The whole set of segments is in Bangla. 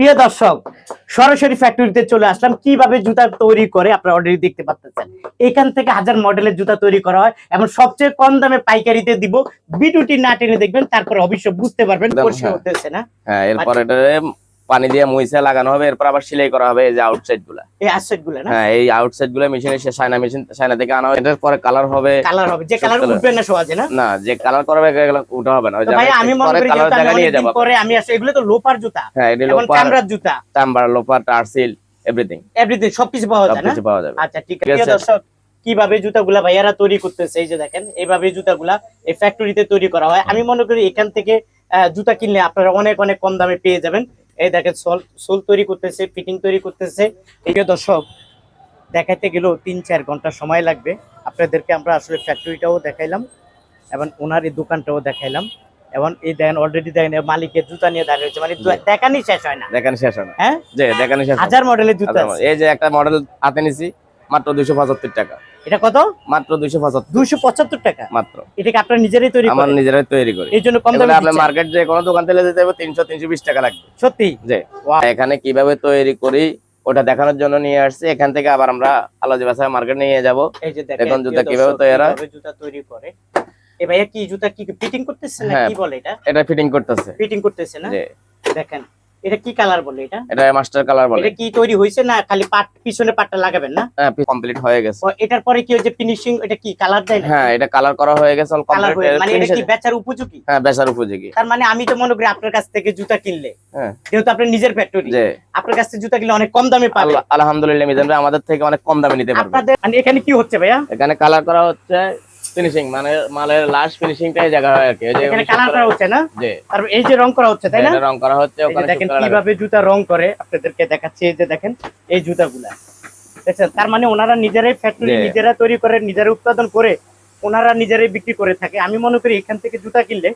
প্রিয় দর্শক সরাসরি ফ্যাক্টরিতে চলে আসলাম। কীভাবে জুতা তৈরি করে আপনারা অলরেডি দেখতে পাচ্ছেন। এখান থেকে হাজার মডেলের জুতা তৈরি করা হয় এবং সবচেয়ে কম দামে পাইকারিতে দিব। ভিডিওটি না টেনে দেখবেন তারপর অবশ্য বুঝতে পারবেন পরিষ্কার হ্যাঁ। হতেছে না। হ্যাঁ এরপর এটা পানি দিয়ে মুইসে লাগানো হবে এরপর আবার সেলাই করা হবে এই যে আউটসাইডগুলা। এই আশ্চর্যগুলো না? হ্যাঁ এই আউটসাইডগুলো মেশিনে সে সাইনা মেশিন সাইনা থেকে আনা হবে এটার পরে কালার হবে কালার হবে যে কালার উঠবে না সহজে না? না যে কালার করা হবে এগুলো উঠা হবে না ভাই আমি মনে করি কালার জায়গা নিয়ে যাব পরে আমি আসলে এগুলো তো লোপার জুতা হ্যাঁ এটা এবং লোপার চামড়ার জুতা। টাম্বার লোপার টার্সিল এভরিথিং এভরিথিং সবকিছু পাওয়া যায় না? সবকিছু পাওয়া যাবে। আচ্ছা ঠিক আছে। দর্শক কীভাবে জুতাগুলা ভাইয়ারা তৈরি করতেছে এই যে দেখেন এইভাবে জুতাগুলা এই ফ্যাক্টরিতে তৈরি করা হয়। আমি মনে করি এখান থেকে জুতা কিনলে আপনারা অনেক অনেক কম দামে পেয়ে যাবেন। এই দেখেন সোল সোল তৈরি করতেছে ফিটিং তৈরি করতেছে। এই যে দর্শক দেখাইতে গেলেও তিন চার ঘণ্টা সময় লাগবে। আপনাদেরকে আমরা আসলে ফ্যাক্টরিটাও দেখাইলাম এবং ওনার এই দোকানটাও দেখাইলাম। এবং এই দেখেন অলরেডি দেখেন মালিকের জুতা নিয়ে দাঁড়িয়ে রয়েছে। মানে দেখানি শেষ হয় না। দেখানি শেষ হয় না। হ্যাঁ? যে দেখানি শেষ হাজার মডেলের জুতা। এই যে একটা মডেল হাতে নিছি মাত্র দুইশো পঁচাত্তর টাকা। এটা কত? মাত্র দুইশো পঁচাত্তর। দুইশো পঁচাত্তর টাকা। মাত্র। এটাকে আপনারা নিজেরাই তৈরি আমার করেন? নিজেরাই তৈরি করি। এই জন্য কম দামে আপনার মার্কেট যে কোনো দোকান থেকে যেতে হবে তিনশো তিনশো বিশ টাকা লাগবে। সত্যি? যে এখানে কীভাবে তৈরি করি ওটা দেখানোর জন্য নিয়ে আসছি। এখান থেকে আবার আমরা আলাদা বাসায় মার্কেট নিয়ে যাব। এই যে দেখুন জুতা কীভাবে তৈরি হয়। জুতা তৈরি করে। এ ভাইয়া কি জুতা কি ফিটিং করতেছে না হ্যাঁ। কি বলে এটা? এটা ফিটিং করতেছে। ফিটিং করতেছে না? দেখেন এটা কি কালার বলে এটা? এটা মাস্টার কালার বলে। এটা কি তৈরি হয়েছে না খালি পাট পিছনে পাটটা লাগাবেন না? কমপ্লিট হয়ে গেছে। এটার পরে কি হচ্ছে ফিনিশিং এটা কি কালার দেয় হ্যাঁ এটা কালার করা হয়ে গেছে অল কমপ্লিট মানে এটা কি বেচার উপযোগী? হ্যাঁ বেচার উপযোগী। তার মানে আমি তো মনে করি আপনার কাছ থেকে জুতা কিনলে। হ্যাঁ। যেহেতু আপনার নিজের ফ্যাক্টরি আপনার কাছ থেকে জুতা কিনলে অনেক কম দামে পাবে আলহামদুলিল্লাহ মিজান ভাই আমাদের থেকে অনেক কম দামে নিতে পারবে। মানে এখানে কি হচ্ছে ভাইয়া? এখানে কালার করা হচ্ছে ফিনিশিং মানে মালের লাস্ট ফিনিশিংটাই জায়গা হয় আর কি এখানে কালার করা হচ্ছে না? তারপর এই যে রং করা হচ্ছে তাই না? রং করা হচ্ছে ওখানে দেখেন কীভাবে জুতা রং করে আপনাদেরকে দেখাচ্ছি এই যে দেখেন এই জুতাগুলা। দেখছেন? তার মানে ওনারা নিজেরাই ফ্যাক্টরি নিজেরা তৈরি করে নিজেরা উৎপাদন করে ওনারা নিজেরাই বিক্রি করে থাকে। আমি মনে করি এখান থেকে জুতা কিনলে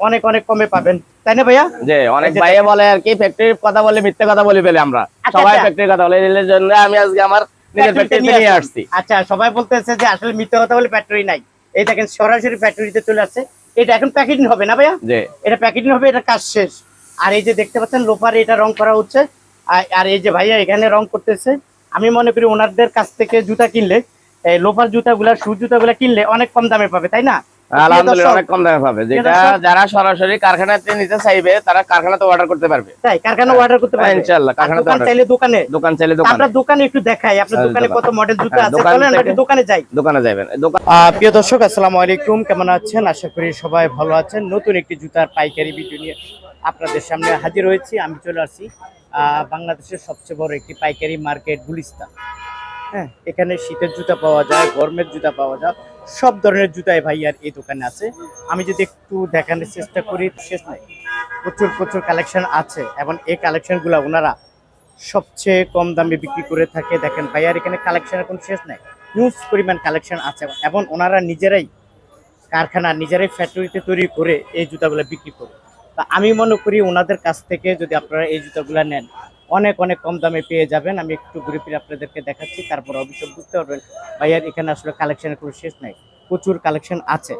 অনেক অনেক কমে পাবেন। তাই না ভাইয়া? যে অনেক ভাইয়া বলে আর কি ফ্যাক্টরির কথা বলে মিথ্যে কথা বলে ফেলে আমরা। আচ্ছা, সবাই আচ্ছা। ফ্যাক্টরির কথা বলে এর জন্য আমি আজকে আমার নিজের ফ্যাক্টরি নিয়ে। আসছি। আচ্ছা সবাই বলতেছে যে আসলে মিথ্যে কথা বলে ফ্যাক্টরি নাই। এই দেখেন সরাসরি ফ্যাক্টরিতে চলে আসছে। এটা এখন প্যাকেটিং হবে না ভাইয়া? এটা প্যাকেটিং হবে এটা কাজ শেষ। আর এই যে দেখতে পাচ্ছেন লোপারে এটা রং করা হচ্ছে। আর- এই যে ভাইয়া এখানে রং করতেছে। আমি মনে করি ওনারদের কাছ থেকে জুতা কিনলে লোপার জুতাগুলা শু জুতাগুলা কিনলে অনেক কম দামে পাবে তাই না? আলহামদুলিল্লাহ অনেক কম দামে পাবে। যেটা যারা সরাসরি কারখানাতে নিতে চাইবে তারা কারখানাতে অর্ডার করতে পারবে। তাই কারখানা হ্যাঁ, অর্ডার করতে পারবে। ইনশাআল্লাহ, কারখানাতে দোকান চাইলে দোকানে। দোকান চাইলে দোকানে আমরা দোকানে। একটু দেখাই আপনার হ্যাঁ, দোকানে কত মডেল জুতা হ্যাঁ, আছে? চলেন দোকানে যাই। দোকানে যাবেন। দোকান প্রিয় দর্শক আসসালামু আলাইকুম। কেমন আছেন? আশা করি সবাই ভালো আছেন। নতুন একটি জুতার পাইকারি ভিডিও নিয়ে আপনাদের সামনে হাজির হয়েছি। আমি চলে আসি আহ, বাংলাদেশের সবচেয়ে বড় একটি পাইকারি মার্কেট গুলিস্তান। হ্যাঁ এখানে শীতের জুতা পাওয়া যায়, গরমের জুতা পাওয়া যায়, সব ধরনের জুতাই ভাই আর এই দোকানে আছে। আমি যদি একটু দেখানোর চেষ্টা করি শেষ নাই প্রচুর প্রচুর কালেকশন আছে এবং এই কালেকশনগুলো ওনারা সবচেয়ে কম দামে বিক্রি করে থাকে। দেখেন ভাইয়ার এখানে কালেকশন এখন শেষ নাই হিউজ পরিমাণ কালেকশন আছে এবং ওনারা নিজেরাই কারখানা, নিজেরাই ফ্যাক্টরিতে তৈরি করে এই জুতাগুলো বিক্রি করে। তা আমি মনে করি ওনাদের কাছ থেকে যদি আপনারা এই জুতাগুলো নেন অনেক অনেক কম দামে পেয়ে যাবেন। আমি একটু ঘুরে ফিরে আপনাদেরকে দেখাচ্ছি, তারপর অবশ্যই বুঝতে পারবেন। ভাইয়ার এখানে আসলে কালেকশনের কোনো শেষ নাই, প্রচুর কালেকশন আছে।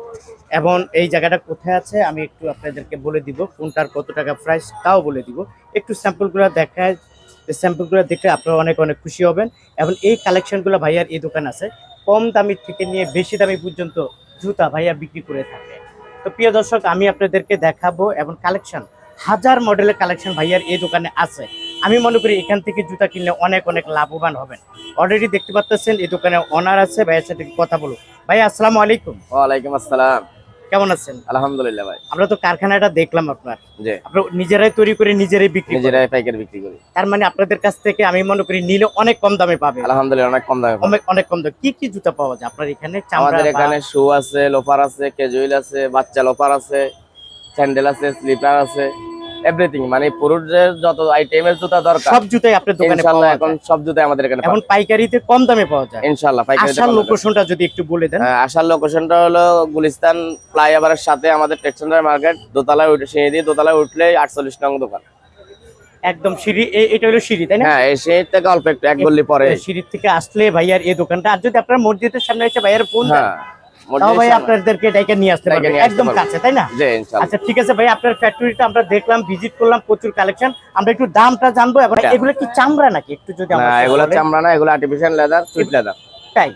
এবং এই জায়গাটা কোথায় আছে, আমি একটু আপনাদেরকে বলে দিব, কোনটার কত টাকা প্রাইস তাও বলে দিব। একটু স্যাম্পলগুলো দেখায় স্যাম্পলগুলো দেখে আপনারা অনেক অনেক খুশি হবেন। এবং এই কালেকশনগুলো ভাইয়ার এই দোকান আছে, কম দামি থেকে নিয়ে বেশি দামি পর্যন্ত জুতা ভাইয়া বিক্রি করে থাকে। তো প্রিয় দর্শক, আমি আপনাদেরকে দেখাবো, এবং কালেকশন হাজার মডেলের কালেকশন ভাইয়ার এই দোকানে আছে। আমি মনে করি এখান থেকে জুতা কিনলে অনেক অনেক লাভবান হবেন। অলরেডি দেখতে পাচ্ছেন এই দোকানে অনার আছে ভাইয়ের সাথে কথা বলো ভাই আসসালামু আলাইকুম। ওয়ালাইকুম আসসালাম। কেমন আছেন? আলহামদুলিল্লাহ ভাই। আমরা তো কারখানাটা দেখলাম আপনার। যে আপনার নিজেরাই তৈরি করে নিজেরাই বিক্রি। নিজেরাই পাইকারি বিক্রি করি। তার মানে আপনাদের কাছ থেকে আমি মনে করি নিলে অনেক কম দামে পাবে আলহামদুলিল্লাহ অনেক কম দামে। অনেক অনেক কম দামে। কি কি জুতা পাওয়া যায়? আপনার এখানে আমাদের এখানে শু আছে লোফার আছে ক্যাজুয়াল আছে বাচ্চা লোফার আছে স্যান্ডেল আছে স্লিপার আছে। এভরিথিং মানে পুরুষদের যত আইটেমের জুতা দরকার সব জুতাই আপনার দোকানে পাওয়া এখন সব জুতাই আমাদের এখানে এখন পাইকারিতে কম দামে পাওয়া যায়। ইনশাআল্লাহ পাইকারি আসার লোকেশনটা যদি একটু বলে দেন। আসার লোকেশনটা হলো গুলিস্তান ফ্লাইওভারের সাথে আমাদের টেক্সটাইল মার্কেট দোতলায় উঠে সিঁড়ি দিয়ে দোতলায় উঠলে আটচল্লিশ নং দোকান। একদম সিঁড়ি এটা হলো সিঁড়ি তাই না? হ্যাঁ সিঁড়ি থেকে অল্প একটু এক গল্লি পরে। সিঁড়ির থেকে আসলে ভাইয়ার এই দোকানটা আর যদি আপনার মসজিদের সামনে এসে ভাইয়ার ফোন দেন হ্যাঁ। তাও ভাই আপনাদেরকে ডাইকে নিয়ে আসতে ডাইকা পারবেন নিয়ে আসতে একদম কাছে তাই না? আচ্ছা ঠিক আছে ভাই আপনার ফ্যাক্টরিটা আমরা দেখলাম ভিজিট করলাম প্রচুর কালেকশন আমরা একটু দামটা জানব এখন এটা। এগুলো কি চামড়া নাকি? একটু যদি আমরা এগুলো চামড়া না এগুলো আর্টিফিশিয়াল লেদার সুইট লেদার তাই?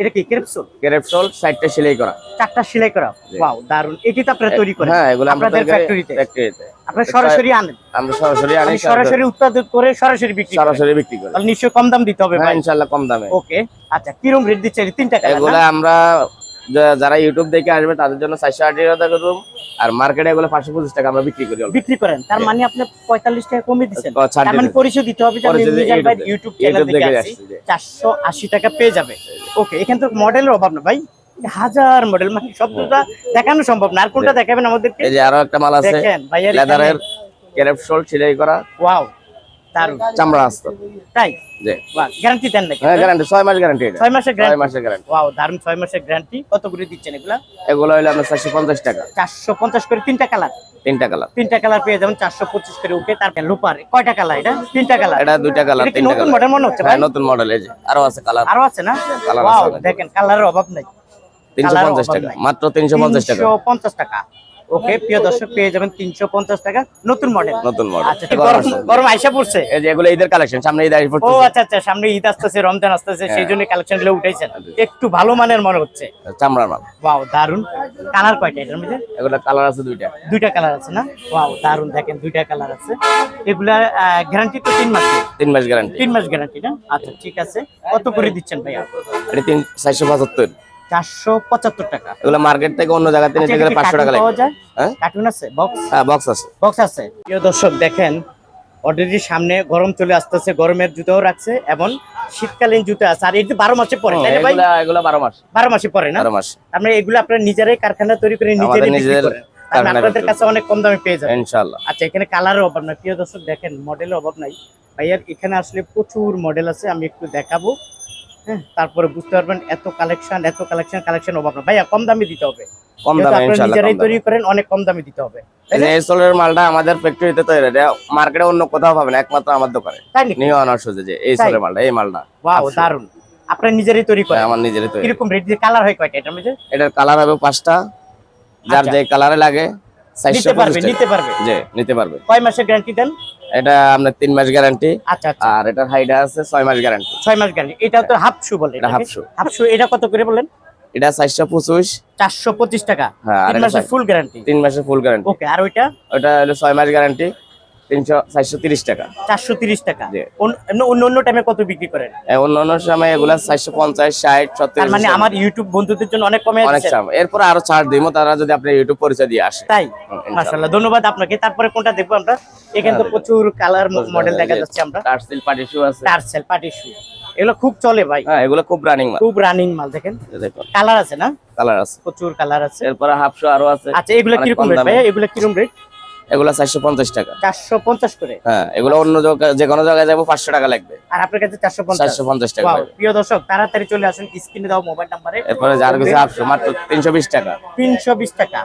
এটা কি ক্রেপসুল ক্রেপসোল সাইডটা সেলাই করা। চারটা সেলাই করা। ওয়াও দারুণ এটি তো আপনারা তৈরি করেন। হ্যাঁ এগুলো আপনাদের ফ্যাক্টরিতে ফ্যাক্টরিতে আপনারা সরাসরি আনেন। আমরা সরাসরি আনি সরাসরি উৎপাদন করে সরাসরি বিক্রি সরাসরি বিক্রি করি। তাহলে নিশ্চয়ই কম দাম দিতে হবে হ্যাঁ ভাই। ইনশাআল্লাহ কম দামে। ওকে আচ্ছা কিরম রেট দিচ্ছে? তিনটা কালার এগুলো আমরা যারা ইউটিউব দেখে আসবে তাদের জন্য চারশো আশি টাকা রুম আর মার্কেটে এগুলো পাঁচশো পঁচিশ টাকা আমরা বিক্রি করি বিক্রি করেন। তার মানে আপনি পঁয়তাল্লিশ টাকা কমিয়ে দিচ্ছেন। তার মানে পরিচয় দিতে হবে ইউটিউব চ্যানেল থেকে। চারশো আশি টাকা পেয়ে যাবে। ওকে এখানে তো মডেলের অভাব না ভাই। হাজার মডেল মানে সবটা দেখানো সম্ভব না। আর কোনটা দেখাবেন আমাদেরকে? এই যে আরও একটা মাল আছে দেখেন ভাইয়ার লেদারের ক্রেপসোল সেলাই করা। ওয়াও দারুণ চামড়া আসতো তাই? জি। গ্যারান্টি দেন নাকি? হ্যাঁ গ্যারান্টি ছয় মাস গ্যারান্টি এটা। ছয় মাসের ছয় গ্যারান্টি মাসের গ্যারান্টি ওয়াও দারুণ ছয় মাসের গ্যারান্টি কত করে দিচ্ছেন এগুলা? এগুলো হইলে আপনার চারশো পঞ্চাশ টাকা। চারশো পঞ্চাশ করে তিনটা কালার তিনটা কালার তিনটা কালার পেয়ে যাবেন চারশো পঁচিশ করে ওকে তারপর লোপার কয়টা কালার এটা? তিনটা কালার এটা দুইটা কালার তিনটা নতুন মডেল মনে হচ্ছে ভাই? হ্যাঁ নতুন মডেল এই যে। আরও আছে কালার আরও আছে না? ওয়াও দেখেন কালারের অভাব নাই। তিনশো colour পঞ্চাশ অভাব টাকা নাই। মাত্র তিনশো পঞ্চাশ টাকা। তিনশো পঞ্চাশ টাকা। ওকে প্রিয় দর্শক পেয়ে যাবেন তিনশো পঞ্চাশ টাকা নতুন মডেল নতুন মডেল আচ্ছা গরম আইসা পড়ছে। এই যে এগুলো ঈদের কালেকশন সামনে ঈদ আসবে ও আচ্ছা আচ্ছা সামনে ঈদ আসতেছে রমজান আসতেছে সেই হ্যাঁ। জন্য কালেকশনগুলো উঠাইছেন। একটু ভালো মানের মনে হচ্ছে। চামড়ার মাল ওয়াও দারুণ কালার কয়টা এটার মধ্যে? এগুলো কালার আছে দুইটা। দুইটা কালার আছে না? ওয়াও দারুণ দেখেন দুইটা কালার আছে। এগুলা গ্যারান্টি তো তিন মাস? তিন মাস গ্যারান্টি তিন মাস গ্যারান্টি না? আচ্ছা ঠিক আছে। কত করে দিচ্ছেন ভাইয়া? এটা তিন চারশো পঁচাত্তর। চারশো পঁচাত্তর টাকা। এগুলো মার্কেট থেকে অন্য জায়গা থেকে আচ্ছা, নিতে গেলে পাঁচশো টাকা পাওয়া যায়? হ্যাঁ? কার্টুন আছে? বক্স হ্যাঁ বক্স আছে। বক্স আছে। প্রিয় দর্শক দেখেন অলরেডি সামনে গরম চলে আসতেছে গরমের জুতাও রাখছে এবং শীতকালীন জুতা আছে। আর এটা বারো মাসে পরে এগুলো বারো মাস। বারো মাসে পরে না? বারো মাস। মানে এগুলো আপনারা নিজেরাই কারখানা তৈরি করে নিজেদের আপনাদের কাছে অনেক কম দামে পেয়ে যাবেন। ইনশাল্লাহ আচ্ছা এখানে কালারের অভাব নাই। প্রিয় দর্শক দেখেন মডেলের অভাব নাই। ভাইয়ার এখানে আসলে প্রচুর মডেল আছে আমি একটু দেখাবো। হ্যাঁ তারপরে বুঝতে পারবেন এত কালেকশন এত কালেকশন কালেকশন অভাব না। ভাইয়া কম দামে দিতে হবে। কম দামে আপনারা ইনশাল্লাহ নিজেরাই তৈরি করেন অনেক কম দামে দিতে হবে। এই? সোলের মালটা আমাদের ফ্যাক্টরিতে তৈরি এটা মার্কেটে অন্য কোথাও পাবে না একমাত্র আমার দোকানে। নিউ আনার সোজে যে এই তাই? মালটা এই মালটা। ওয়াও। দারুণ আপনারা নিজেরাই তৈরি করেন। আমার নিজেরই তৈরি। কীরকম রেট দিয়ে কালার হয় কয়টা? এটার মধ্যে? এটার কালার হবে পাঁচটা। যার আচ্ছা। যে কালারে লাগে নিতে পারবে নিতে পারবে। জি নিতে পারবে। কয় মাসের গ্যারান্টি দেন? এটা আপনার তিন মাস গ্যারান্টি আচ্ছা আচ্ছা। আর এটার হাইডা আছে ছয় মাস গ্যারান্টি ছয় মাস গ্যারান্টি এটা তো হাফ শু বলে এটা হাফ শু হাফ শু এটা কত করে বলেন? এটা চারশো পঁচিশ। চারশো পঁচিশ টাকা। হ্যাঁ, তিন মাসের ফুল গ্যারান্টি তিন মাসের ফুল গ্যারান্টি ওকে আর ওইটা? ওটা হলো ছয় মাস গ্যারান্টি তিনশো চারশো তিরিশ টাকা। চারশো তিরিশ টাকা। অন্য অন্য টাইমে কত বিক্রি করেন? অন্য অন্য সময় এগুলা চারশো পঞ্চাশ ষাট সত্তর মানে আমার ইউটিউব বন্ধুদের জন্য অনেক কমে অনেক এরপর আরও ছাড় দিব তারা যদি আপনি ইউটিউব পরিচয় দিয়ে আসে। তাই? ইনশাআল্লাহ। ধন্যবাদ আপনাকে। তারপরে কোনটা দেখব আমরা? এখানে তো হ্যাঁ, প্রচুর কালার মডেল দেখা যাচ্ছে আমরা। টার্সেল পার্টি শু আছে। টার্সেল পার্টি শু এগুলো খুব চলে ভাই। হ্যাঁ এগুলো খুব রানিং মাল। খুব রানিং মাল দেখেন। কালার আছে না? কালার আছে। প্রচুর কালার আছে। এরপরে হাফ শু আরও আছে। আচ্ছা এগুলো কীরকম রেট। ভাইয়া? এগুলো কীরকম রেট এগুলো চারশো পঞ্চাশ টাকা। চারশো পঞ্চাশ করে? হ্যাঁ এগুলো অন্য জায়গায়- যে কোনো জায়গায় যাব পাঁচশো টাকা লাগবে। আর আপনার কাছে চারশো চারশো পঞ্চাশ টাকা প্রিয় দর্শক তাড়াতাড়ি চলে আসুন স্ক্রিনে দাও মোবাইল নাম্বারে এরপরে যার কাছে হাফশো মাত্র তিনশো বিশ টাকা। তিনশো বিশ টাকা।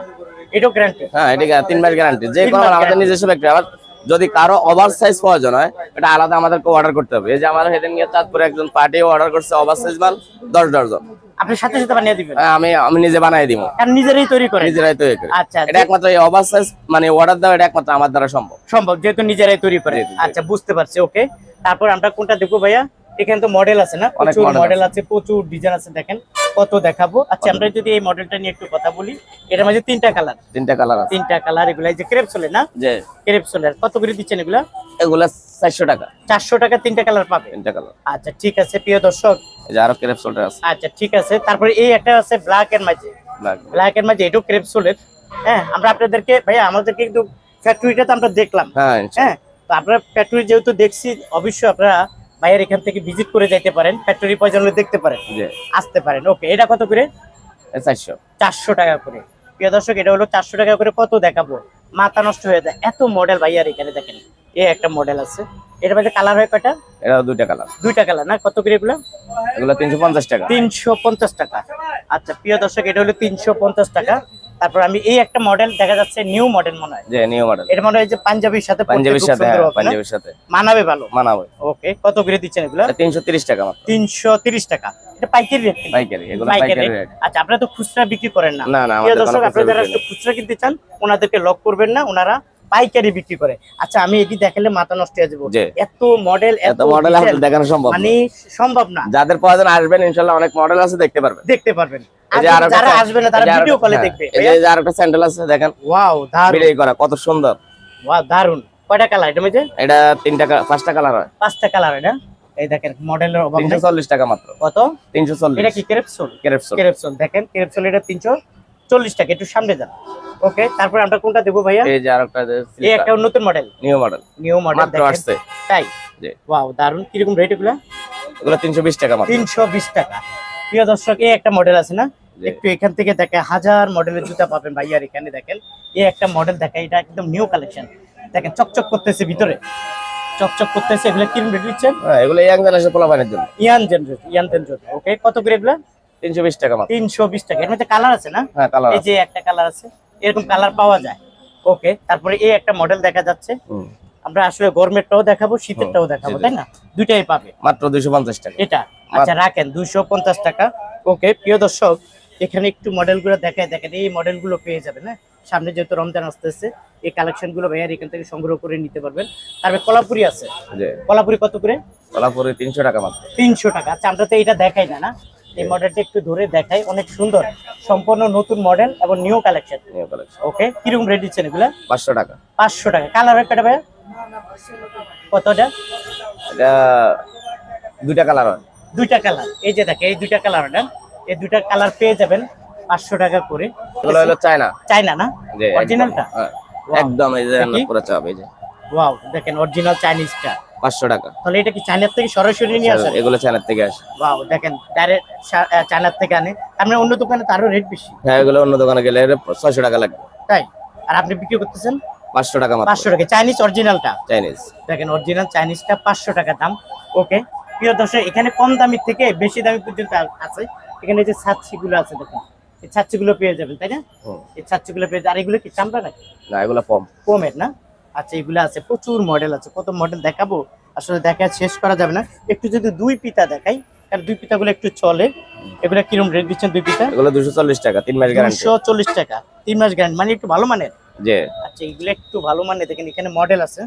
এটাও গ্যারান্টি হ্যাঁ এটা তিন মাস গ্যারান্টি যে কোনো আমাদের নিজস্ব ফ্যাক্টরি আবার যদি কারও ওভার সাইজ প্রয়োজন হয় এটা আলাদা আমাদেরকে অর্ডার করতে হবে। এই যে আমার সেদিন গিয়ে চাঁদপুরে একজন পার্টি অর্ডার করছে ওভার সাইজ মাল দশ ডজন আপনি সাথে সাথে বানিয়ে দিবেন? আমি আমি নিজে বানিয়ে দিব। আর নিজেরাই তৈরি করেন। নিজেরাই তৈরি করি। আচ্ছা এটা একমাত্র এই মানে অর্ডার এটা একমাত্র আমার দ্বারা সম্ভব। সম্ভব যেহেতু নিজেরাই তৈরি। আচ্ছা বুঝতে পারছি ওকে তারপর আমরা কোনটা দেখব ভাইয়া? এখানে তো মডেল আছে না? প্রচুর মডেল আছে। প্রচুর ডিজাইন আছে দেখেন কত দেখাবো। আচ্ছা আমরা যদি এই মডেলটা নিয়ে একটু কথা বলি এটার মাঝে তিনটা কালার তিনটা কালার আছে। তিনটা কালার এগুলা যে ক্রেপ চলে না? যে ক্রেপ চলে কত করে দিচ্ছেন এগুলা? এগুলা চারশো টাকা। চারশো টাকা তিনটা কালার পাবে? তিনটা কালার আচ্টা ঠিক আছে প্রিয় দর্শক। এই যে আরও ক্রেপ সোল্ডার আছে। আচ্ছা ঠিক আছে। তারপরে এই একটা আছে ব্ল্যাক এর মাঝে। ব্ল্যাক এর মাঝে এটাও ক্রেপ সোলের হ্যাঁ আমরা আপনাদেরকে ভাইয়া আমাদেরকে কিন্তু ফ্যাক্টরিটা তো আমরা দেখলাম। হ্যাঁ। হ্যাঁ তো আপনারা ফ্যাক্টরি যেহেতু দেখছি অবশ্যই আপনারা ভাইয়ের এখান থেকে ভিজিট করে যাইতে পারেন ফ্যাক্টরি প্রয়োজন হলে দেখতে পারেন। আসতে পারেন। ওকে এটা কত করে? চারশো। চারশো টাকা করে। প্রিয় দর্শক এটা হলো চারশো টাকা করে কত দেখাবো? মাথা নষ্ট হয়ে যায়। এত মডেল ভাইয়ার এখানে দেখেন এ একটা মডেল আছে। এটার মধ্যে কালার হয় কয়টা? এটা দুইটা কালার দুইটা কালার না? কত করে এগুলো? এগুলো তিনশো পঞ্চাশ টাকা। তিনশো পঞ্চাশ টাকা। আচ্ছা প্রিয় দর্শক এটা হলো তিনশো পঞ্চাশ টাকা। তারপর আমি এই একটা মডেল দেখা যাচ্ছে নিউ মডেল মনে হয়। যে নিউ মডেল এটা মনে হয় যে পাঞ্জাবির সাথে পাঞ্জাবির সাথে হ্যাঁ? পাঞ্জাবির সাথে। মানাবে ভালো? মানাবে। ওকে কত করে দিচ্ছেন এগুলো? তিনশো তিরিশ টাকা মাত্র। তিনশো তিরিশ টাকা। এটা পাইকারি রেট পাইকারি এগুলো পাইকারি রেট আচ্ছা আপনারা তো খুচরা বিক্রি করেন না। না না আমাদের দর্শক আপনারা যারা খুচরা কিনতে চান ওনাদেরকে লক করবেন না ওনারা পাইকারি বিক্রি করে। আচ্ছা আমি এটি দেখালে মাথা নষ্ট হয়ে যাব। এত মডেল এত মডেল দেখানো সম্ভব মানে সম্ভব না। যাদের প্রয়োজন আসবেন ইনশাল্লাহ অনেক মডেল আছে দেখতে পারবেন। দেখতে পারবেন। আর যারা আসবে না তারা ভিডিও কলে হ্যাঁ, দেখবে। এই যে যে আরেকটা স্যান্ডেল আছে দেখেন। ওয়াও দারুণ বিড়াই করা কত সুন্দর। ওয়াও দারুণ কয়টা কালার এটা মধ্যে এটা তিনটা পাঁচটা কালার হয়। পাঁচটা কালার এটা? এই দেখেন মডেলের অভাব তিনশো নেই চল্লিশ টাকা মাত্র। কত? তিনশো চল্লিশ। এটা কি ক্রেপসোল ক্রেপসোল ক্রেপসোল দেখেন ক্রেপসোল এটা তিনশো চল্লিশ টাকা একটু সামনে যান। ওকে তারপর আমরা কোনটা দেবো ভাইয়া? এই যে আরেকটা এই একটা নতুন model new model new model মাত্র আসছে। তাই। ওয়াও দারুণ কীরকম রেট এগুলা? এগুলো তিনশো বিশ টাকা মাত্র। তিনশো বিশ টাকা। প্রিয় দর্শক এই একটা মডেল আছে না? একটু এখান থেকে দেখে হাজার মডেলের জুতা পাবেন ভাইয়ার এখানে দেখেন। এই একটা মডেল দেখে এটা একদম নিউ কালেকশন দেখেন চকচক করতেছে ভিতরে। চকচক করতেছে এগুলো কীরকম রেট দিচ্ছেন? হ্যাঁ এগুলো ইয়াং জেনারেশন পোলাপানের জন্য। ইয়ান জেনারেশন ইয়ান জেনারেশন ওকে কত করে এগুলো? তিনশো বিশ টাকা মাত্র। টাকা। এর মধ্যে কালার আছে না? হ্যাঁ কালার এই যে একটা কালার আছে এরকম কালার পাওয়া যায়। ওকে তারপরে এই একটা মডেল দেখা যাচ্ছে। আমরা আসলে গরমেরটাও দেখাবো শীতেরটাও দেখাবো। তাই না? দুইটাই পাবে। মাত্র দুইশো পঞ্চাশ টাকা। এটা। আচ্ছা রাখেন দুইশো পঞ্চাশ টাকা। ওকে প্রিয় দর্শক এখানে একটু মডেলগুলো দেখায় দেখেন এই মডেলগুলো পেয়ে যাবেন হ্যাঁ? সামনে যেহেতু রমজান আসতেছে এই কালেকশনগুলো ভাইয়ার এখান থেকে সংগ্রহ করে নিতে পারবেন। তারপরে কলাপুরি আছে। কলাপুরি কত করে? কলাপুরে তিনশো টাকা মাত্র। তিনশো টাকা। আচ্ছা আমরা তো এটা দেখাই না না? এই মডেলটা একটু ধরে দেখাই অনেক সুন্দর সম্পূর্ণ নতুন মডেল এবং new collection new collection okay কীরকম রেট দিচ্ছেন এগুলা? পাঁচশো টাকা। পাঁচশো টাকা। কালার একটা ভাইয়া? কতটা? এটা দুইটা কালার হয়। দুইটা কালার এই যে দেখে এই দুইটা কালার না? এই দুইটা কালার পেয়ে যাবেন পাঁচশো টাকা করে। এগুলো হলো চায়না চাইনা না? অরিজিনালটা হ্যাঁ, একদম এই যে পুরো চাপ এই যে। ওয়াও দেখেন অরিজিনাল চাইনিজটা পাঁচশো টাকা। তাহলে এটা কি চাইনার থেকে সরাসরি নিয়ে আসেন? এগুলো চায়নার থেকে আসে। ওয়াও দেখেন ডাইরেক্ট চায়নার থেকে আনে। আমরা অন্য দোকানে তো আরও রেট বেশি। হ্যাঁ এগুলো অন্য দোকানে গেলে ছয়শো টাকা লাগবে। তাই? আর আপনি বিক্রি করতেছেন? পাঁচশো টাকা পাঁচশো টাকা। চাইনিজ অরিজিনালটা চাইনিজ দেখেন অরিজিনাল চাইনিজটা পাঁচশো টাকা দাম। ওকে প্রিয় দর্শক এখানে কম দামি থেকে বেশি দামি পর্যন্ত আছে। এখানে যে ছাচ্ছিগুলো আছে দেখুন এই ছাচ্ছিগুলো পেয়ে যাবেন তাই না। এই ছাচ্ছিগুলো পেয়ে যাবেন। আর এগুলো কি চামড়া নাকি? না এগুলো কম। কমের না? আচ্ছা এগুলো আছে প্রচুর মডেল আছে। কত মডেল দেখাবো? আসলে দেখা শেষ করা যাবে না। একটু যদি দুই পিতা দেখাই কারণ দুই পিতাগুলো একটু চলে। এগুলো কিরম রেট দিচ্ছেন দুই পিতা? এগুলো দুশো চল্লিশ টাকা তিন মাস গ্যারান্টি দুশো চল্লিশ টাকা তিন মাস গ্যারান্টি মানে একটু ভালো মানের? যে আচ্ছা এগুলো একটু ভালো মানের। দেখেন এখানে মডেল আছে।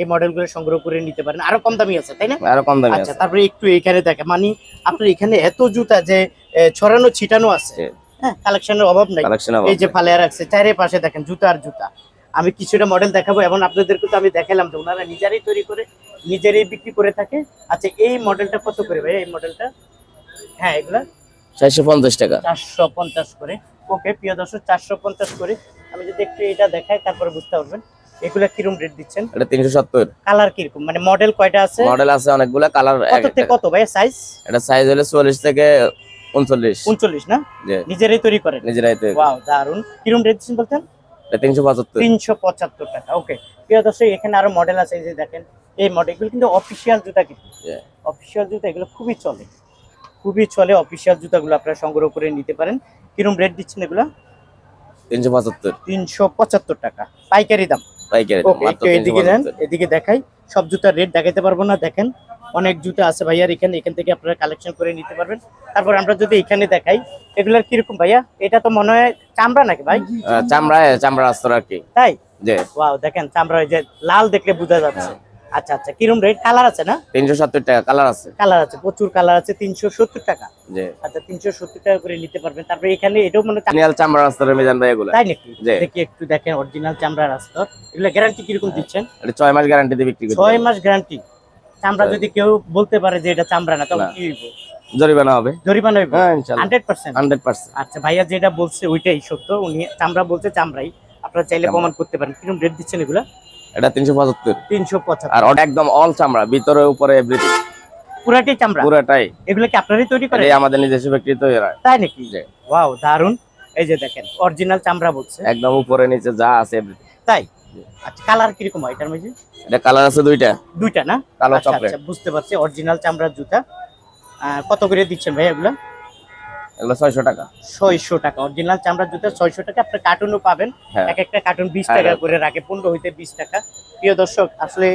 এই মডেলগুলো সংগ্রহ করে নিতে পারেন। আরও কম দামি আছে তাই না? আরও কম দামি আচ্ছা আছে। তারপরে একটু এখানে দেখে মানে আপনার এখানে এত জুতা যে ছড়ানো ছিটানো আছে। হ্যাঁ কালেকশনের অভাব নাই। এই যে ফালে রাখছে চারে পাশে দেখেন জুতা আর জুতা। আমি কিছুটা মডেল দেখাবো এবং আপনাদেরকে তো আমি দেখালাম যে ওনারা নিজেরাই তৈরি করে নিজেরাই বিক্রি করে থাকে। আচ্ছা এই মডেলটা কত করে ভাই? এই মডেলটা হ্যাঁ এগুলা? চারশো পঞ্চাশ টাকা। চারশো পঞ্চাশ করে। ওকে প্রিয় দর্শক চারশো পঞ্চাশ করে। আমি যদি একটু এটা দেখাই তারপরে বুঝতে পারবেন। এগুলা রেট দিচ্ছেন? এটা তিনশো সত্তর। কালার কীরকম? মানে মডেল কয়টা আছে? মডেল আছে অনেকগুলো কালার কত থেকে কত ভাই? সাইজ এটা সাইজ হলো চল্লিশ থেকে উনচল্লিশ। উনচল্লিশ না? নিজেরাই তৈরি করেন? নিজেরাই তৈরি ওয়াও দারুণ কিরম রেট দিচ্ছেন বলতেন? তিনশো পঁচাত্তর। তিনশো পঁচাত্তর টাকা ওকে প্রিয় দর্শক এখানে আরও মডেল আছে এই যে দেখেন এই মডেলগুলো কিন্তু অফিসিয়াল জুতা কিন্তু. অফিসিয়াল জুতা এগুলো খুবই চলে খুবই চলে অফিসিয়াল জুতাগুলো আপনারা সংগ্রহ করে নিতে পারেন। কিরম রেট দিচ্ছেন এগুলো? তিনশো পঁচাত্তর। তিনশো পঁচাত্তর টাকা পাইকারি দাম। পাইকারি এদিকে নেন এদিকে দেখাই সব জুতার রেট দেখাইতে পারব না দেখেন। অনেক জুতো আছে ভাইয়ার এখানে এখান থেকে আপনারা কালেকশন করে নিতে পারবেন। তারপর আমরা যদি এখানে দেখাই এগুলার কীরকম ভাইয়া? এটা তো মনে হয় চামড়া নাকি ভাই? আহ, চামড়ায় চামড়া আস্তর আর কি। তাই? ওয়াও দেখেন চামড়া যে লাল দেখলে বোঝা যাচ্ছে। আচ্ছা আচ্ছা কিরম রেট কালার আছে না? টাকা কালার আছে। কালার আছে প্রচুর কালার আছে তিনশো সত্তর টাকা। যে আচ্ছা তিনশো সত্তর টাকা করে নিতে পারবেন। তারপরে এখানে এটাও মনে হয় নিয়াল চামড়া আস্তরের মিজান ভাই এগুলো। তাই নাকি? দেখি একটু দেখেন অরিজিনাল চামড়ার রাস্তা। এগুলো গ্যারান্টি দিচ্ছেন? এটা মাস গ্যারান্টি দিয়ে বিক্রি করতে মাস গ্যারান্টি চামড়া যদি কেউ বলতে পারে যে এটা চামড়া না তখন কি হইব? জরিমানা হবে। জরিমানা হইব? হ্যাঁ পার্সেন্ট? Hundred percent. আচ্ছা ভাইয়া যেটা বলছে ওইটাই সত্য। উনি চামড়া বলছে চামড়াই। আপনারা চাইলে প্রমাণ করতে পারেন। কীরকম রেট দিচ্ছেন এগুলা? এটা তিনশো পঁচাত্তর। তিনশো পঁচাত্তর। আর ওটা একদম অল চামড়া ভিতরে উপরে এভরিথিং পুরাটাই চামড়া? পুরোটাই। এগুলো কি আপনারাই তৈরি করেন? এটাই আমাদের নিজস্ব ফ্যাক্টরি তৈরি হয়। তাই নাকি। ওয়াও দারুণ এই যে দেখেন অরিজিনাল চামড়া বলছে। একদম উপরে নিচে যা আছে everything। তাই? আচ্ছা কালার কীরকম হয় এটার মধ্যে? এটা কালার আছে দুইটা। দুইটা না? কালো আচ্ছা চকলেট। আচ্ছা বুঝতে পারছি অরিজিনাল চামড়ার জুতা। কত করে দিচ্ছেন ভাই এগুলো? এগুলো ছয়শো টাকা। ছয়শো টাকা। অরিজিনাল চামড়ার জুতা টাকা কার্টুনও পাবেন। হ্যাঁ। এক একটা কার্টুন বিশ হ্যাঁ, টাকা হ্যাঁ। করে রাখে পনেরো হইতে বিশ টাকা। প্রিয় দর্শক আসলে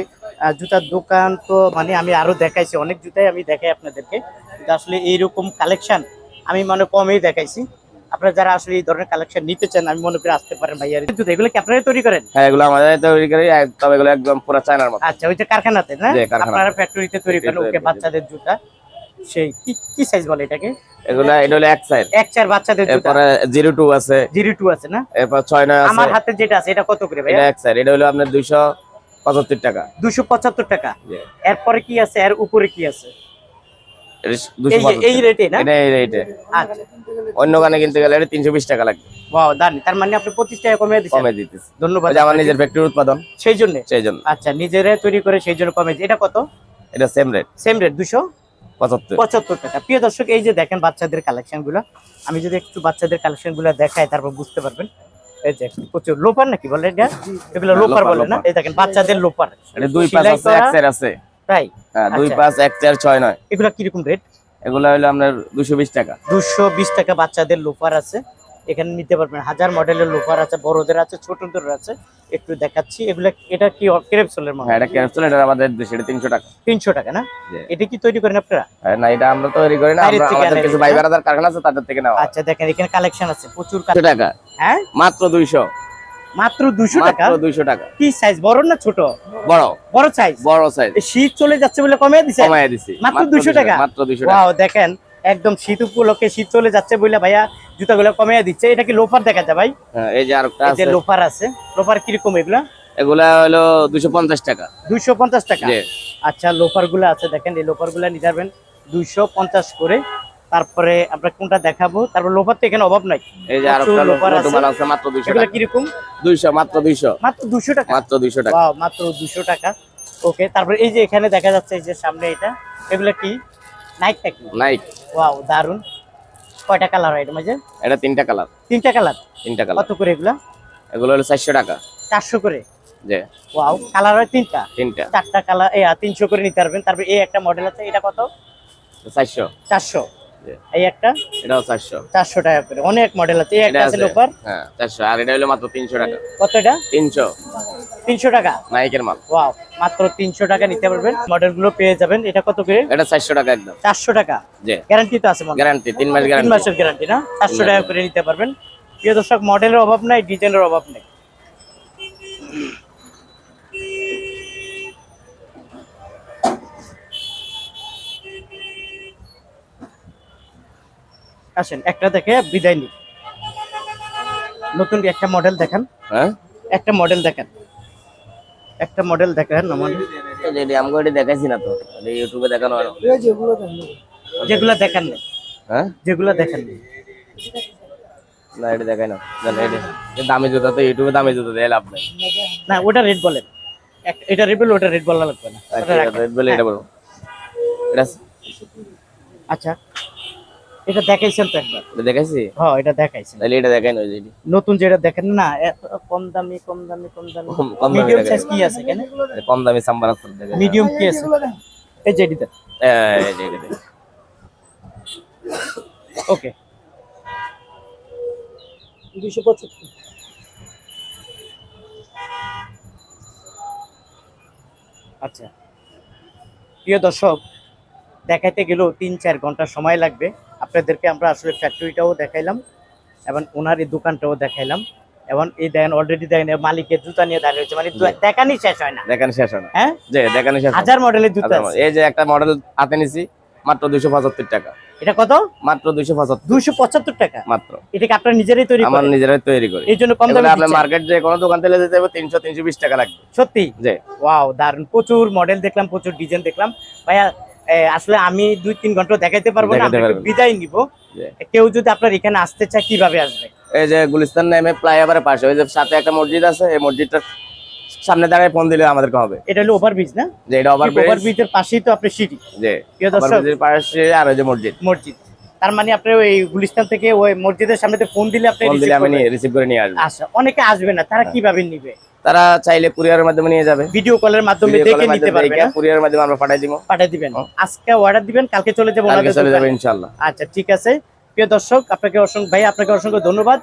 জুতার দোকান তো মানে আমি আরও দেখাইছি অনেক জুতাই আমি দেখাই আপনাদেরকে। কিন্তু আসলে এইরকম কালেকশন আমি মানে কমই দেখাইছি। আপনারা যারা আসলে এই ধরনের কালেকশন নিতে চান আমি মনে করি আসতে পারেন ভাইয়া। এগুলো কি তৈরি করেন? হ্যাঁ এগুলো আমাদের তৈরি করি তবে এগুলো একদম পুরো চায়নার মতো। আচ্ছা ওই যে কারখানাতে না? আপনারা ফ্যাক্টরিতে তৈরি করেন ওকে বাচ্চাদের জুতা। সেই কি কি সাইজ বলে এটাকে? এগুলো এটা হলো এক এক চার বাচ্চাদের জুতা। এরপরে আছে। না? এরপর আছে আমার হাতে যেটা আছে এটা কত করে এটা এক এটা হলো আপনার দুইশো পঁচাত্তর টাকা। দুশো পঁচাত্তর টাকা। এরপরে কি আছে? এর উপরে কি আছে? এই রেটে না? এটা এই রেটে আচ্ছা। অন্য গানে কিনতে গেলে এটা তিনশো বিশ টাকা লাগবে। ওয়াও দারুণ তার মানে আপনি পঁচিশ টাকা দিতেছে। ধন্যবাদ। আমার নিজের উৎপাদন। সেই জন্য? সেই জন্য। আচ্ছা নিজেরা তৈরি করে সেই জন্য এটা কত? এটা সেম রেট সেম রেট দুশো? পঁচাত্তর। পঁচাত্তর টাকা। প্রিয় দর্শক এই যে দেখেন বাচ্চাদের কালেকশনগুলো আমি যদি একটু বাচ্চাদের কালেকশনগুলো দেখাই তারপর বুঝতে পারবেন। এই যে প্রচুর লোপার নাকি বলে এটা? এগুলো হ্যাঁ, লোপার বলে না? এই দেখেন বাচ্চাদের লোপার দুই পাঁচ আছে এক সাইড আছে। তাই? হ্যাঁ দুই আচ্ছা। পাঁচ এক চার ছয় নয়। এগুলো কীরকম রেট এগুলো হলো আপনার দুশো বিশ টাকা। দুশো বিশ টাকা বাচ্চাদের লোফার আছে। এখানে নিতে পারবেন। হাজার মডেলের লোফার আছে বড়দের আছে ছোটদের আছে। একটু দেখাচ্ছি। এগুলো এটা কি ক্রেপসোলের মনে হ্যাঁ এটা ক্যাপসুল এটা আমাদের এটা তিনশো টাকা। তিনশো টাকা না? এটা কি তৈরি করেন আপনারা? হ্যাঁ, না এটা আমরা তৈরি করি না। আমাদের কিছু? ভাই কারখানা আছে তাদের থেকে নেওয়া আচ্ছা দেখেন এখানে কালেকশন আছে প্রচুর টাকা। হ্যাঁ? মাত্র দুইশো। মাত্র দুশো টাকা? মাত্র দুইশো টাকা। কি সাইজ বড় না ছোট? বড়। বড় সাইজ বড় সাইজ শীত চলে যাচ্ছে বলে কমে দিছে? কমায় দিছি। মাত্র 200 টাকা? মাত্র দুইশো টাকা। ওয়াও দেখেন একদম শীত উপলক্ষে শীত চলে যাচ্ছে বলে ভাইয়া জুতাগুলো কমে দিচ্ছে। এটা কি লোফার দেখা যায় ভাই? হ্যাঁ, এই যে আরেকটা এই যে লোফার আছে। লোফার কীরকম এগুলা? এগুলা হলো দুইশো পঞ্চাশ টাকা। দুইশো পঞ্চাশ টাকা? জি। আচ্ছা লোফারগুলো আছে। দেখেন এই লোফারগুলা নিয়ে যাবেন দুইশো পঞ্চাশ করে। তারপরে আমরা কোনটা দেখাবো? তারপর লোফার তো এখানে অভাব নাই। এই যে আরেকটা লোফার আছে। মাত্র দুইশো এগুলো টাকা। কীরকম? দুইশো মাত্র দুইশো। মাত্র দুশো টাকা? মাত্র দুইশো টাকা। Wow, মাত্র দুশো টাকা। ওকে তারপরে এই যে এখানে দেখা যাচ্ছে এই যে সামনে এটা এগুলো কি? নাইট নাকি নাইক ওয়াও দারুণ কয়টা কালার হয় এটার মাঝে? এটা তিনটা কালার। তিনটা কালার? তিনটা কালার। কত করে এগুলা? এগুলো হলো চারশো টাকা। চারশো করে? যে ওয়াও কালার হয় তিনটা? তিনটা। চারটা কালার এই তিনশো করে নিতে পারবেন। তারপরে এই একটা মডেল আছে এটা কত? চারশো। চারশো। জি। এই একটা? এটাও চারশো। চারশো টাকা করে। অনেক মডেল আছে। এই একটা আছে আছে। লোপার। হ্যাঁ চারশো। আর এটা হলো মাত্র তিনশো টাকা। কত এটা? তিনশো। তিনশো টাকা? নাইকের মাল। ওয়াও মাত্র তিনশো টাকা নিতে পারবেন। পেয়ে যাবেন। এটা কত করে? এটা চারশো টাকা একদম। টাকা? গ্যারান্টি তো আছে মনে গ্যারান্টি মাস গ্যারান্টি মাসের গ্যারান্টি না? চারশো টাকা করে নিতে পারবেন। প্রিয় দর্শক মডেলের অভাব নাই ডিজাইনের অভাব নেই। আসেন একটা দেখে বিদায় নি নতুন একটা মডেল দেখান? হ্যাঁ? একটা মডেল দেখেন। একটা মডেল দেখেন আমার। এটা দেখাইছি না তো ইউটিউবে দেখানো হয় যেগুলা দেখান। হ্যাঁ? যেগুলা দেখান না এটা দেখাই না। দামি জুতা তো ইউটিউবে দামি জুতা দিয়ে লাভ নাই। না ওটা বলেন। এটা বলে ওটা রেড বলা লাগবে না। বলে এটা বলো এটা আচ্ছা। এটা দেখাইছেন তো একবার। এটা দেখাইছি? হ্যাঁ এটা দেখাইছেন। তাহলে এটা দেখাই না ওই নতুন যেটা দেখেন না এত কম দামি কম দামি কম দামি। কম- দামি মিডিয়াম সাইজ কি আছে এটা কম দামি সাম্বার আছে মিডিয়াম কি আছে? এই যে এটিতে। এই, এই যে এটা। ওকে দুশো পঁচাত্তর। আচ্ছা। প্রিয় দর্শক দেখাইতে গেলেও তিন চার ঘণ্টা সময় লাগবে। আপনাদেরকে আমরা আসলে ফ্যাক্টরিটাও দেখাইলাম এবং ওনার এই দোকানটাও দেখাইলাম। এবং এই দেখেন অলরেডি দেখেন মালিকের জুতা নিয়ে দাঁড়িয়ে মানে দেখানি শেষ হয় না। দেখানো শেষ হয় না। হ্যাঁ? যে দেখানো শেষ হাজার মডেলের জুতা এই যে একটা মডেল হাতে নিছি মাত্র দুইশো পঁচাত্তর টাকা। এটা কত? মাত্র দুইশো পঁচাত্তর। দুইশো পঁচাত্তর টাকা। মাত্র। এটা কি আপনারা নিজেরাই তৈরি আমার করেন? নিজেরাই তৈরি করি। এই জন্য কম দামে দিচ্ছেন? মার্কেট যে কোনো দোকান থেকে যেতে হবে তিনশো তিনশো বিশ টাকা লাগবে। সত্যি? যে ওয়াও দারুণ প্রচুর মডেল দেখলাম প্রচুর ডিজাইন দেখলাম। ভাইয়া আসলে আমি দুই তিন ঘণ্টা দেখাইতে পারব না। বিদায় নিব। কেউ যদি আপনার এখানে আসতে চায় কীভাবে আসবে? এই যে গুলিস্তান নেমে ফ্লাইওভারের পাশে ওই যে সাথে একটা মসজিদ আছে এই মসজিদটার সামনে দাঁড়ায় ফোন দিলে আমাদেরকে হবে। এটা হলো ওভারব্রিজ না? যে এটা ওভার ওভার ব্রিজের পাশেই তো আপনার সিটি যে প্রিয় দর্শক। ওভারব্রিজের পাশে আর ওই যে মসজিদ। মসজিদ। তার মানে আপনি ওই গুলিস্তান থেকে ওই মসজিদের সামনে ফোন দিলে আপনি ফোন দিলে আমি রিসিভ করে নিয়ে আসব। আচ্ছা অনেকে আসবে না তারা হ্যাঁ। কীভাবে নিবে? তারা চাইলে কুরিয়ারের মাধ্যমে নিয়ে যাবে। ভিডিও কলের মাধ্যমে দেখে নিতে পারবে কুরিয়ারের মাধ্যমে আমরা পাঠিয়ে দিব। পাঠিয়ে দিবেন। আজকে অর্ডার দিবেন কালকে চলে যাব চলে যাবে ইনশাআল্লাহ। আচ্ছা ঠিক আছে। প্রিয় দর্শক আপনাকে অসংখ্য ভাই আপনাকে অসংখ্য ধন্যবাদ।